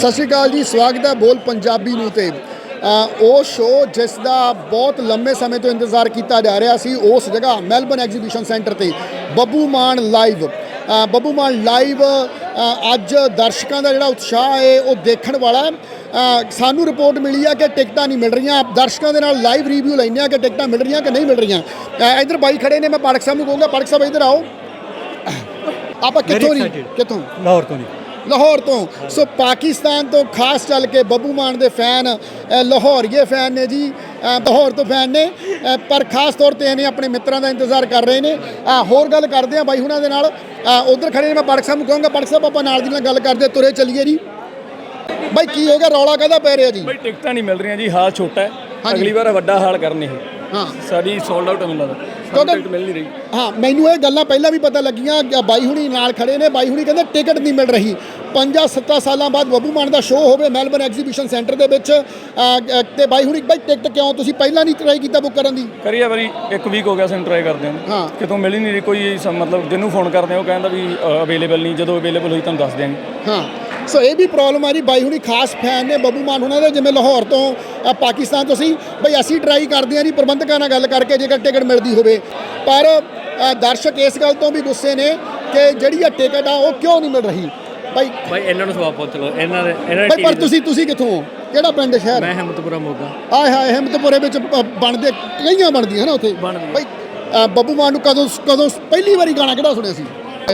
ਸਤਿ ਸ਼੍ਰੀ ਅਕਾਲ ਜੀ ਸਵਾਗਤ ਹੈ ਬੋਲ ਪੰਜਾਬੀ ਨੂੰ ਤੇ। ਉਹ ਸ਼ੋਅ ਜਿਸ ਦਾ ਬਹੁਤ ਲੰਮੇ ਸਮੇਂ ਤੋਂ ਇੰਤਜ਼ਾਰ ਕੀਤਾ ਜਾ ਰਿਹਾ ਸੀ ਉਸ ਜਗ੍ਹਾ ਮੈਲਬਨ ਐਗਜ਼ੀਬਿਸ਼ਨ ਸੈਂਟਰ ਤੇ ਬੱਬੂ ਮਾਨ ਲਾਈਵ। ਬੱਬੂ ਮਾਨ ਲਾਈਵ ਅੱਜ ਦਰਸ਼ਕਾਂ ਦਾ ਜਿਹੜਾ ਉਤਸ਼ਾਹ ਹੈ ਉਹ ਦੇਖਣ ਵਾਲਾ ਸਾਨੂੰ ਰਿਪੋਰਟ ਮਿਲੀ ਆ ਕਿ ਟਿਕਟਾਂ ਨਹੀਂ ਮਿਲ ਰਹੀਆਂ। ਦਰਸ਼ਕਾਂ ਦੇ ਨਾਲ ਲਾਈਵ ਰਿਵਿਊ ਲੈਂਦੇ ਆ ਕਿ ਟਿਕਟਾਂ ਮਿਲ ਰਹੀਆਂ ਕਿ ਨਹੀਂ ਮਿਲ ਰਹੀਆਂ। ਇੱਧਰ ਬਾਈ ਖੜੇ ਨੇ ਮੈਂ ਪਾਰਕ ਸਾਹਿਬ ਨੂੰ ਕਹੂੰਗਾ ਪਾਰਕ ਸਾਹਿਬ ਇੱਧਰ ਆਓ। ਆਪਾਂ ਕਿੱਥੋਂ ਨਹੀਂ. ਕਿੱਥੋਂ? ਲਾਹੌਰ ਤੋਂ ਨਹੀਂ ਲਾਹੌਰ ਤੋਂ। ਸੋ ਪਾਕਿਸਤਾਨ ਤੋਂ ਖਾਸ ਚੱਲ ਕੇ ਬੱਬੂ ਮਾਨ ਦੇ ਫੈਨ ਲਾਹੌਰੀਏ ਫੈਨ ਨੇ ਜੀ ਲਾਹੌਰ ਤੋਂ ਫੈਨ ਨੇ। ਪਰ ਖਾਸ ਤੌਰ ਤੇ ਇਹਨੇ ਆਪਣੇ ਮਿੱਤਰਾਂ ਦਾ ਇੰਤਜ਼ਾਰ ਕਰ ਰਹੇ ਨੇ। ਹੋਰ ਗੱਲ ਕਰਦੇ ਆ ਬਾਈ ਹੁਣਾਂ ਦੇ ਨਾਲ। ਉਧਰ ਖੜੇ ਨੇ ਮੈਂ ਪਾਰਕ ਸਾਹਿਬ ਨੂੰ ਕਹਾਂਗਾ ਪਾਰਕ ਸਾਹਿਬ ਆਪਾਂ ਨਾਲ ਦੀ ਨਾਲ ਗੱਲ ਕਰਦੇ ਤੁਰੇ ਚੱਲੀਏ ਜੀ। ਬਾਈ ਕੀ ਹੋ ਗਿਆ? ਰੌਲਾ ਕਾਹਦਾ ਪੈ ਰਿਹਾ ਜੀ? ਬਈ ਟਿਕਟਾਂ ਨਹੀਂ ਮਿਲ ਰਹੀਆਂ ਜੀ ਹਾਲ ਛੋਟਾ ਹੈ। ਅਗਲੀ ਵਾਰ ਵੱਡਾ ਹਾਲ ਕਰਨੇ ਹੈ ਹਾਂ। ਸਾਡੀ ਸੋਲਡ ਆਊਟ ਮਿਲ ਲੱਗਦਾ। ਕਿਉਂਕਿ- ਟਿਕਟ ਮਿਲ ਨਹੀਂ ਰਹੀ। ਹਾਂ ਮੈਨੂੰ ਇਹ ਗੱਲਾਂ ਪਹਿਲਾਂ ਵੀ ਪਤਾ ਲੱਗੀਆਂ ਬਾਈ ਹੁਣੀ ਨਾਲ ਖੜੇ ਨੇ। ਬਾਈ ਹੁਣੀ ਕਹਿੰਦੇ ਟਿਕਟ ਨਹੀਂ ਮਿਲ ਰਹੀ। ਪੰਜਾਂ ਸੱਤਾਂ ਸਾਲਾਂ ਬਾਅਦ ਬੱਬੂ ਮਾਨ ਦਾ ਸ਼ੋਅ ਹੋਵੇ ਮੈਲਬਨ ਐਗਜ਼ੀਬਿਸ਼ਨ ਸੈਂਟਰ ਦੇ ਵਿੱਚ ਤੇ ਬਾਈ ਹੁਣੀ ਬਾਈ ਟਿਕਟ ਕਿਉਂ? ਤੁਸੀਂ ਪਹਿਲਾਂ ਨਹੀਂ ਟਰਾਈ ਕੀਤਾ ਬੁੱਕ ਕਰਨ ਦੀ? ਕਰੀਏ ਵਾਰੀ ਇੱਕ ਵੀਕ ਹੋ ਗਿਆ ਸਾਨੂੰ ਟਰਾਈ ਕਰਦੇ ਹਾਂ। ਹਾਂ। ਕਿਤੋਂ ਮਿਲ ਹੀ ਨਹੀਂ ਰਹੀ ਕੋਈ ਮਤਲਬ ਜਿਹਨੂੰ ਫੋਨ ਕਰਦੇ ਉਹ ਕਹਿੰਦਾ ਵੀ ਅਵੇਲੇਬਲ ਨਹੀਂ। ਜਦੋਂ ਅਵੇਲੇਬਲ ਹੋਈ ਤੁਹਾਨੂੰ ਦੱਸ ਦਿਆਂਗੇ। ਹਾਂ। ਸੋ ਇਹ ਵੀ ਪ੍ਰੋਬਲਮ ਆ ਰਹੀ ਬਾਈ ਹੁਣੀ ਖਾਸ ਫੈਨ ਨੇ ਬੱਬੂ ਮਾਨ ਉਹਨਾਂ ਦੇ ਜਿਵੇਂ ਲਾਹੌਰ ਤੋਂ ਪਾਕਿਸਤਾਨ ਤੋਂ ਸੀ। ਬਈ ਅਸੀਂ ਟਰਾਈ ਕਰਦੇ ਹਾਂ ਜੀ ਪ੍ਰਬੰਧਕਾਂ ਨਾਲ ਗੱਲ ਕਰਕੇ ਜੇਕਰ ਟਿਕਟ ਮਿਲਦੀ ਹੋਵੇ। ਪਰ ਦਰਸ਼ਕ ਇਸ ਗੱਲ ਤੋਂ ਵੀ ਗੁੱਸੇ ਨੇ ਕਿ ਜਿਹੜੀ ਇਹ ਟਿਕਟ ਆ ਉਹ ਕਿਉਂ ਨਹੀਂ ਮਿਲ ਰਹੀ? ਬਾਈ ਭਾਈ ਇਹਨਾਂ ਨੂੰ ਸਵਾਲ ਪੁੱਛ ਲਓ। ਇਹਨਾਂ ਦੇ ਇਹਨਾਂ ਬਾਈ ਦੇ ਪਰ ਤੁਸੀਂ ਤੁਸੀਂ ਕਿੱਥੋਂ ਹੋ? ਕਿਹੜਾ ਪਿੰਡ ਸ਼ਹਿਰ? ਮੈਂ ਹਿੰਮਤਪੁਰਾ ਮੋਗਾ। ਆਏ ਹਾਏ ਹਿੰਮਤਪੁਰੇ ਵਿੱਚ ਬਣਦੇ ਕਈਆਂ ਬਣਦੀਆਂ ਨਾ ਉੱਥੇ? ਅ, ਬੱਬੂ ਮਾਨ ਨੂੰ ਕਦੋਂ ਕਦੋਂ ਪਹਿਲੀ ਵਾਰੀ ਗਾਣਾ ਕਿਹੜਾ ਸੁਣਿਆ ਸੀ?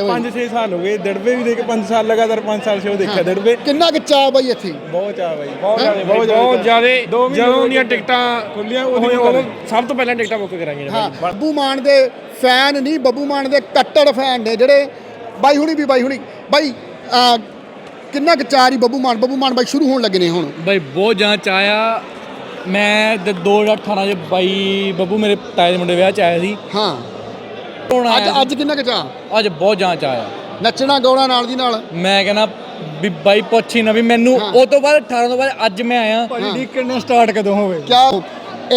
5-6 ਸਾਲ ਹੋ ਗਏ ਦੜਵੇ ਵੀ ਦੇਖ 5 ਸਾਲ ਲਗਾਤਾਰ 5 ਸਾਲ ਸ਼ੋਅ ਦੇਖਿਆ ਦੜਵੇ ਕਿੰਨਾ ਕੁ ਚਾਅ ਬਾਈ ਇੱਥੇ? ਬਹੁਤ ਚਾਹ ਬਾਈ। ਬਹੁਤ? ਜ਼ਿਆਦਾ ਬਹੁਤ ਜ਼ਿਆਦਾ। ਦੋ ਮਹੀਨੇ ਜਦੋਂ ਦੀਆਂ। ਟਿਕਟਾਂ ਖੁੱਲੀਆਂ ਉਦੋਂ ਸਭ ਤੋਂ ਪਹਿਲਾਂ ਟਿਕਟਾਂ ਬੁੱਕ ਕਰਾਈਆਂ ਹਾਂ। ਬੱਬੂ ਮਾਨ ਦੇ ਫੈਨ ਨਹੀਂ ਬੱਬੂ ਮਾਨ ਦੇ ਕੱਟੜ ਫੈਨ ਨੇ ਜਿਹੜੇ ਬਾਈ ਹੁਣੀ ਵੀ ਬਾਈ ਹੁਣੀ। ਬਾਈ ਕਿੰਨਾ ਕੁ ਚਾਅ ਹੀ ਬੱਬੂ ਮਾਨ? ਬੱਬੂ ਮਾਨ ਬਾਈ ਸ਼ੁਰੂ ਹੋਣ ਲੱਗੇ ਨੇ ਹੁਣ। ਬਈ ਬਹੁਤ ਜਾਂਚ ਆਇਆ ਮੈਂ ਤੇ 2018 ਚ ਬਾਈ ਬੱਬੂ ਮੇਰੇ ਤਾਏ ਦੇ ਮੁੰਡੇ ਵਿਆਹ ਚ ਆਇਆ ਸੀ। ਹਾਂ। ਹੁਣ ਅੱਜ ਅੱਜ ਕਿੰਨਾ ਕੁ ਸੀ। ਅੱਜ ਬਹੁਤ ਜਾਂਚ ਆਇਆ ਨੱਚਣਾ ਗਾਉਣਾ ਨਾਲ ਦੀ ਨਾਲ? ਮੈਂ ਕਹਿੰਦਾ ਵੀ ਬਾਈ ਪੁੱਛੀ ਨਾ ਵੀ ਮੈਨੂੰ। ਉਹ ਤੋਂ ਬਾਅਦ 18 ਤੋਂ ਬਾਅਦ ਅੱਜ ਮੈਂ ਆਇਆ। ਭਾਈ ਡੀਕਰ ਨੇ ਸਟਾਰਟ ਕਦੋਂ ਹੋਵੇ? ਕਿਆ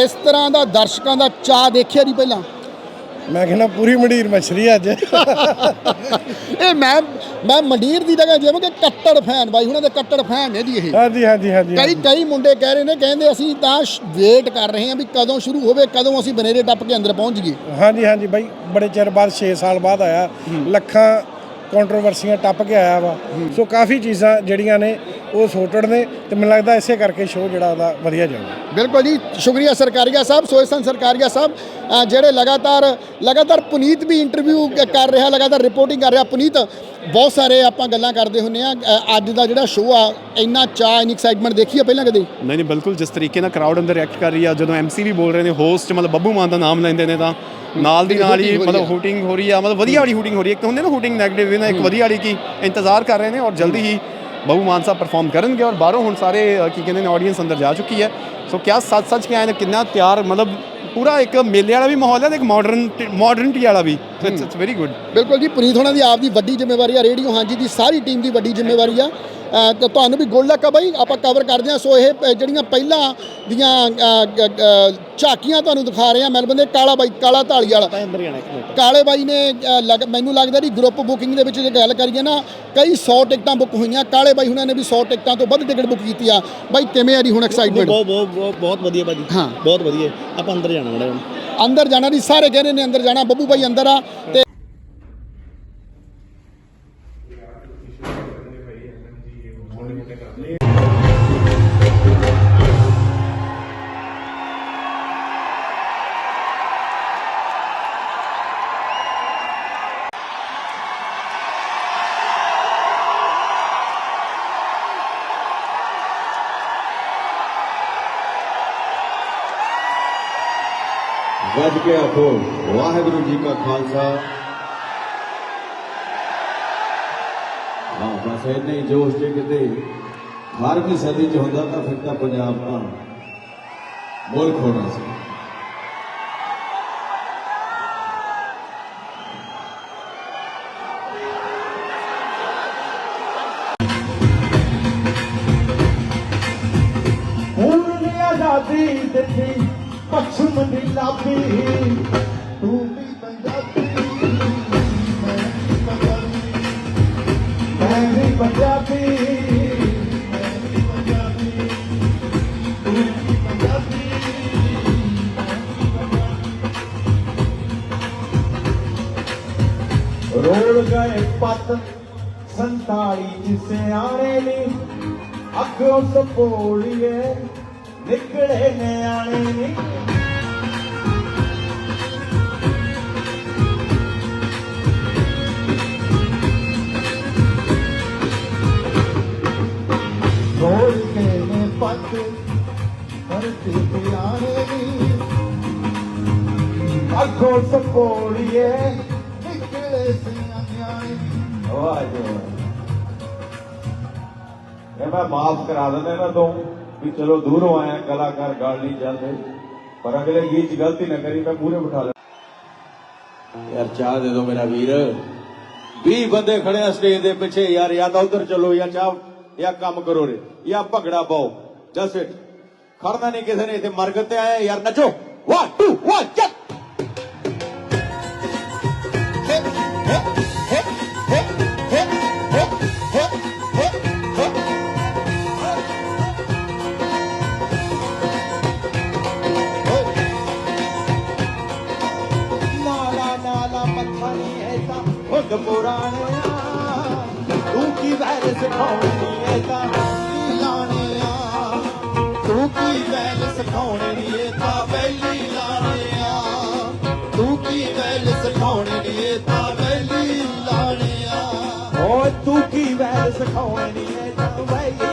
ਇਸ ਤਰ੍ਹਾਂ ਦਾ ਦਰਸ਼ਕਾਂ ਦਾ ਚਾਅ ਦੇਖਿਆ ਨਹੀਂ ਪਹਿਲਾਂ? ਮੈਂ ਕਹਿੰਦਾ ਪੂਰੀ ਮੰਡੀਰ ਮਛਰੀ ਅੱਜ। ਇਹ ਮੈਂ ਮੈਂ ਮੰਡੀਰ ਦੀ ਜਗ੍ਹਾ ਜਿਵੇਂ ਕਿ ਕੱਟੜ ਫੈਨ ਬਾਈ ਉਹਨਾਂ ਦੇ ਕੱਟੜ ਫੈਨ ਨੇ ਜੀ ਇਹ। ਹਾਂਜੀ ਹਾਂਜੀ ਹਾਂਜੀ ਕਈ ਕਈ ਮੁੰਡੇ ਕਹਿ ਰਹੇ ਨੇ ਕਹਿੰਦੇ ਅਸੀਂ ਤਾਂ ਵੇਟ ਕਰ ਰਹੇ ਹਾਂ ਵੀ ਕਦੋਂ ਸ਼ੁਰੂ ਹੋਵੇ ਕਦੋਂ ਅਸੀਂ ਬਨੇਰੇ ਟੱਪ ਕੇ ਅੰਦਰ ਪਹੁੰਚ ਜਾਈਏ। ਹਾਂਜੀ ਹਾਂਜੀ ਬਾਈ ਬੜੇ ਚਿਰ ਬਾਅਦ 6 ਸਾਲ ਬਾਅਦ ਆਇਆ। ਲੱਖਾਂ ਕੰਟਰੋਵਰਸੀਆਂ ਟੱਪ ਕੇ ਆਇਆ ਵਾ। ਸੋ ਕਾਫੀ ਚੀਜ਼ਾਂ ਜਿਹੜੀਆਂ ਨੇ ਉਹ ਸੋਟੜ ਨੇ ਤੇ ਮੈਨੂੰ ਲੱਗਦਾ ਇਸੇ ਕਰਕੇ ਸ਼ੋਅ ਜਿਹੜਾ ਉਹਦਾ ਵਧੀਆ ਜਾਊਗਾ ਬਿਲਕੁਲ ਜੀ ਸ਼ੁਕਰੀਆ ਸਰਕਾਰੀਆ ਸਾਹਿਬ ਸੋਇਸਨ ਸਰਕਾਰੀਆ ਸਾਹਿਬ ਜਿਹੜੇ ਲਗਾਤਾਰ ਲਗਾਤਾਰ ਪੁਨੀਤ ਵੀ ਇੰਟਰਵਿਊ ਕਰ ਰਿਹਾ ਲਗਾਤਾਰ ਰਿਪੋਰਟਿੰਗ ਕਰ ਰਿਹਾ। ਪੁਨੀਤ ਬਹੁਤ ਸਾਰੇ ਆਪਾਂ ਗੱਲਾਂ ਕਰਦੇ ਹੁੰਨੇ ਆ ਅੱਜ ਦਾ ਜਿਹੜਾ ਸ਼ੋਅ ਆ ਇੰਨਾ ਚਾਹ ਇੰਨੀ ਐਕਸਾਈਟਮੈਂਟ ਦੇਖੀ ਆ ਪਹਿਲਾਂ ਕਦੇ? ਨਹੀਂ ਨਹੀਂ ਬਿਲਕੁਲ ਜਿਸ ਤਰੀਕੇ ਨਾਲ ਕਰਾਊਡ ਅੰਦਰ ਰਿਐਕਟ ਕਰ ਰਹੀ ਆ ਜਦੋਂ ਐਮਸੀ ਵੀ ਬੋਲ ਰਹੇ ਨੇ ਹੋਸਟ ਮਤਲਬ ਬੱਬੂ ਮਾਨ ਦਾ ਨਾਮ ਲੈਂਦੇ ਨੇ ਤਾਂ ਨਾਲ ਦੀ ਨਾਲ ਹੀ ਮਤਲਬ। ਹੂਟਿੰਗ ਹੋ ਰਹੀ ਆ ਮਤਲਬ ਵਧੀਆ ਵਾਲੀ ਹੂਟਿੰਗ ਹੋ ਰਹੀ ਹੈ ਇੱਕ ਤਾਂ ਹੁੰਦੇ ਨਾ ਹੂਟਿੰਗ 네ਗੇਟਿਵ ਨਾ ਇੱਕ ਵਧੀਆ ਵਾਲੀ ਕੀ ਇੰਤਜ਼ਾਰ ਕਰ ਰਹੇ ਨੇ ਔਰ ਜਲਦੀ ਹੀ ਬੱਬੂ ਮਾਨ ਸਾਹਿਬ ਪਰਫਾਰਮ ਕਰਨਗੇ ਔਰ ਬਾਹਰੋਂ ਹੁਣ ਸਾਰੇ ਕੀ ਕਹਿੰਦੇ ਨੇ ਆਡੀਅנס ਅੰਦਰ ਜਾ ਚੁੱਕੀ ਹੈ ਸੋ ਕਿਆ ਸੱਚ ਸੱਚ ਕੇ ਆਏ ਨੇ ਕਿੰਨਾ ਤਿਆਰ ਮਤਲਬ ਪੂਰਾ ਇੱਕ ਮੇਲੇ ਵਾਲਾ ਵੀ ਮਾਹੌਲ ਹੈ ਤੇ ਇੱਕ ਮਾਡਰਨ ਮਾਡਰਨਟੀ ਵਾਲਾ ਵੀ ਇਟਸ ਇਟਸ ਵੈਰੀ ਗੁੱਡ ਬਿਲਕੁਲ ਜੀ ਪੁਨੀਤ ਹੋਣਾ ਦੀ ਆਪ ਦੀ ਵੱਡੀ ਜ਼ਿੰਮੇਵਾਰੀ ਆ ਰੇਡੀਓ ਹਾਂਜੀ ਦੀ ਸਾਰੀ ਟੀਮ ਦੀ ਵੱਡੀ ਜ਼ਿੰਮੇਵਾਰੀ ਆ। ਤੇ ਤੁਹਾਨੂੰ ਵੀ ਗੁੱਡ ਲੱਕ ਆ ਬਾਈ ਆਪਾਂ ਕਵਰ ਕਰਦੇ ਆ। ਸੋ ਇਹ ਜਿਹੜੀਆਂ ਪਹਿਲਾਂ ਦੀਆਂ ਝਾਕੀਆਂ ਤੁਹਾਨੂੰ ਦਿਖਾ ਰਹੇ ਆ ਮੈਲਬਨ ਦੇ ਕਾਲਾ ਬਾਈ ਕਾਲਾ ਢਾਲੀ ਵਾਲਾ ਕਾਲੇ ਬਾਈ ਨੇ ਮੈਨੂੰ ਲੱਗਦਾ ਜੀ ਗਰੁੱਪ ਬੁਕਿੰਗ ਦੇ ਵਿੱਚ ਜੇ ਗੱਲ ਕਰੀਏ ਨਾ ਕਈ 100 ਟਿਕਟਾਂ ਬੁੱਕ ਹੋਈਆਂ। ਕਾਲੇ ਬਾਈ ਹੁਣਾਂ ਨੇ ਵੀ 100 ਟਿਕਟਾਂ ਤੋਂ ਵੱਧ ਟਿਕਟ ਬੁੱਕ ਕੀਤੀ ਆ। ਬਾਈ ਕਿਵੇਂ ਆ ਜੀ ਹੁਣ ਐਕਸਾਈਟਮੈਂਟ ਬਹੁਤ ਬਹੁਤ ਬਹੁਤ ਵਧੀਆ ਭਾਜੀ। ਹਾਂ। ਬਹੁਤ ਵਧੀਆ। ਆਪਾਂ ਅੰਦਰ ਜਾਣਾ ਮੈਡਮ ਅੰਦਰ ਜਾਣਾ ਨਹੀਂ ਸਾਰੇ ਕਹਿੰਦੇ ਨੇ ਅੰਦਰ ਜਾਣਾ ਬੱਬੂ ਭਾਈ ਅੰਦਰ ਆ ਤੇ ਗੱਜ ਕੇ ਆਖੋ ਵਾਹਿਗੁਰੂ ਜੀ ਕਾ ਖਾਲਸਾ ਹਾਂ ਬਸ ਇੰਨੇ ਹੀ ਜੋਸ਼ ਜੇ ਕਿਤੇ 18ਵੀਂ ਸਦੀ ਚ ਹੁੰਦਾ ਤਾਂ ਫਿਰ ਤਾਂ ਪੰਜਾਬ ਤਾਂ ਮੁਲਕ ਹੋਣਾ ਸੀ ਹੁਣ ਦੀ ਆਜ਼ਾਦੀ ਦਿੱਤੀ ਪਛਮ ਦੀ ਲਾਪੀ ਤੂੰ ਵੀ ਪੰਜਾਬੀ ਮੈਂ ਵੀ ਪੰਜਾਬੀ ਮੈਂ ਵੀ ਪੰਜਾਬੀ ਰੋਲ ਗਏ ਪਤ ਸੰਤਾਲੀ ਜਿਸੇ ਆਰੇ ਨੇ ਅੱਖੋਂ ਸਪੋਲੀਏ ਨਿਕਲੇ ਨਿਆਣੇ ਨੀ। ਰੋਲ ਨੇ ਪੱਤ ਕਰਤੇ ਪਿਆਰੇ ਨੀ। ਅੱਖੋਂ ਸਪੋਲੀਏ ਨਿਕਲੇ ਸਿਆਣੇ ਵਾਹ ਜੀ ਮੈਂ ਮਾਫ ਕਰਾ ਦਿੰਦਾ ਇਹਨਾਂ ਤੋਂ। ਵੀ ਚਲੋ ਦੂਰੋਂ ਆਇਆ, ਕਲਾਕਾਰ ਗੱਲ ਨਹੀਂ ਜਾਂਦੇ। ਪਰ ਅਗਲੇ ਗੀਤ ਗਲਤੀ ਨਾ ਕਰੀ, ਮੈਂ ਪੂਰੇ ਬਿਠਾ ਲੈ ਯਾਰ ਚਾਹ ਦੇ ਦਿਓ ਮੇਰਾ ਵੀਰ। 20 ਬੰਦੇ ਖੜੇ ਆ ਸਟੇਜ ਦੇ ਪਿੱਛੇ, ਯਾਰ ਜਾਂ ਤਾਂ ਉਧਰ ਚਲੋ ਜਾਂ ਚਾਹ, ਜਾਂ ਕੰਮ ਕਰੋ ਰੇ, ਜਾਂ ਭਗੜਾ ਪਾਓ। ਜਸਟ ਇਟ ਖੜਨਾ ਨਹੀਂ ਕਿਸੇ ਨੇ, ਇੱਥੇ ਮਰਗਤ ਤੇ ਆਇਆ ਯਾਰ ਨੱਚੋ। 1 2 1 ਚੱਕ ਸਿਖਾਉਣੀ ਸਿਖਾਉਣੀ ਐਸਾ ਲਾਣਿਆ ਤੂੰ ਕੀ ਵੈਰ ਸਿਖਾਉਣੀ ਏ ਤਾਂ ਬੈਲੀ ਲਾਣਿਆ ਤੂੰ ਕੀ ਵੈਰ ਸਿਖਾਉਣੀ ਏ ਤਾਂ ਬੈਲੀ ਲਾਣਿਆ ਓ ਤੂੰ ਕੀ ਵੈਰ ਸਿਖਾਉਣੀ ਏ ਤਾਂ ਬੈਲੀ